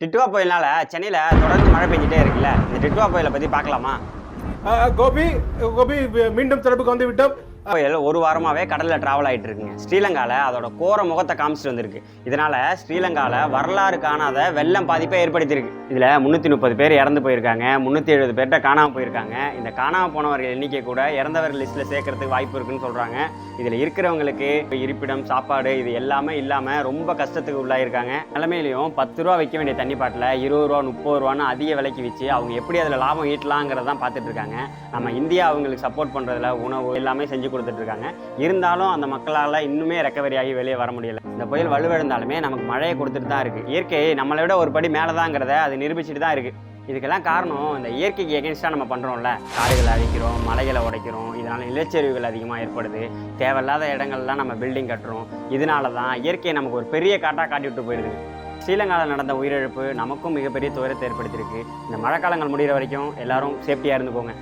டிட்டுவா புயல்னால சென்னையில் தொடர்ந்து மழை பெஞ்சிட்டே இருக்குல்ல. இந்த டிட்டுவா புயலை பற்றி பார்க்கலாமா? கோபி கோபி மீண்டும் தொடர்புக்கு வந்து விட்டோம் ஒரு வாரமாகவே கடலில் ட்ராவல் ஆகிட்டு இருக்குங்க ஸ்ரீலங்காவில் அதோட கோர முகத்தை காமிச்சிட்டு வந்திருக்கு. இதனால் ஸ்ரீலங்காவில் வரலாறு காணாத வெள்ளம் பாதிப்பை ஏற்படுத்தியிருக்கு. இதில் முந்நூற்றி முப்பது பேர் இறந்து போயிருக்காங்க. முந்நூற்றி எழுபது பேர்கிட்ட காணாமல் போயிருக்காங்க. இந்த காணாமல் போனவர்கள் எண்ணிக்கை கூட இறந்தவர்கள் லிஸ்ட்டில் சேர்க்கறதுக்கு வாய்ப்பு இருக்குன்னு சொல்கிறாங்க இதில் இருக்கிறவங்களுக்கு இருப்பிடம் சாப்பாடு இது எல்லாமே இல்லாமல் ரொம்ப கஷ்டத்துக்கு உள்ளாயிருக்காங்க. நிலைமையிலையும் பத்து ரூபா வைக்க வேண்டிய தண்ணி பாட்டில் இருபது ரூபா முப்பது ரூபான்னு அதிக விலைக்கு வச்சு அவங்க எப்படி அதில் லாபம் ஈட்டலாங்கிறதான் பார்த்துட்டு இருக்காங்க. நம்ம இந்தியா அவங்களுக்கு சப்போர்ட் பண்ணுறதுல உணவு எல்லாமே செஞ்சு கொடுத்துட்டு இருக்காங்க இருந்தாலும் அந்த மக்களால் இன்னுமே ரெக்கவரி ஆகி வெளியே வர முடியல. இந்த புயல் வலுவிழந்தாலுமே நமக்கு மழையை கொடுத்துட்டு தான் இருக்குது இயற்கை நம்மளை விட ஒரு படி மேலே தாங்கிறத அது நிரூபிச்சுட்டு தான் இருக்குது இதுக்கெல்லாம் காரணம் இந்த இயற்கைக்கு எகென்ஸ்டாக நம்ம பண்ணுறோம்ல காடுகளை அழிக்கிறோம் மலைகளை உடைக்கிறோம். இதனால் நிலச்சரிவுகள் அதிகமாக ஏற்படுது. தேவையில்லாத இடங்கள்லாம் நம்ம பில்டிங் கட்டுறோம். இதனால தான் இயற்கையை நமக்கு ஒரு பெரிய காட்டாக காட்டி விட்டு போயிடுது ஸ்ரீலங்காவில் நடந்த உயிரிழப்பு நமக்கும் மிகப்பெரிய துயரத்தை ஏற்படுத்தியிருக்கு. இந்த மழைக்காலங்கள் முடிகிற வரைக்கும் எல்லாரும் சேஃப்டியாக இருந்துக்கோங்க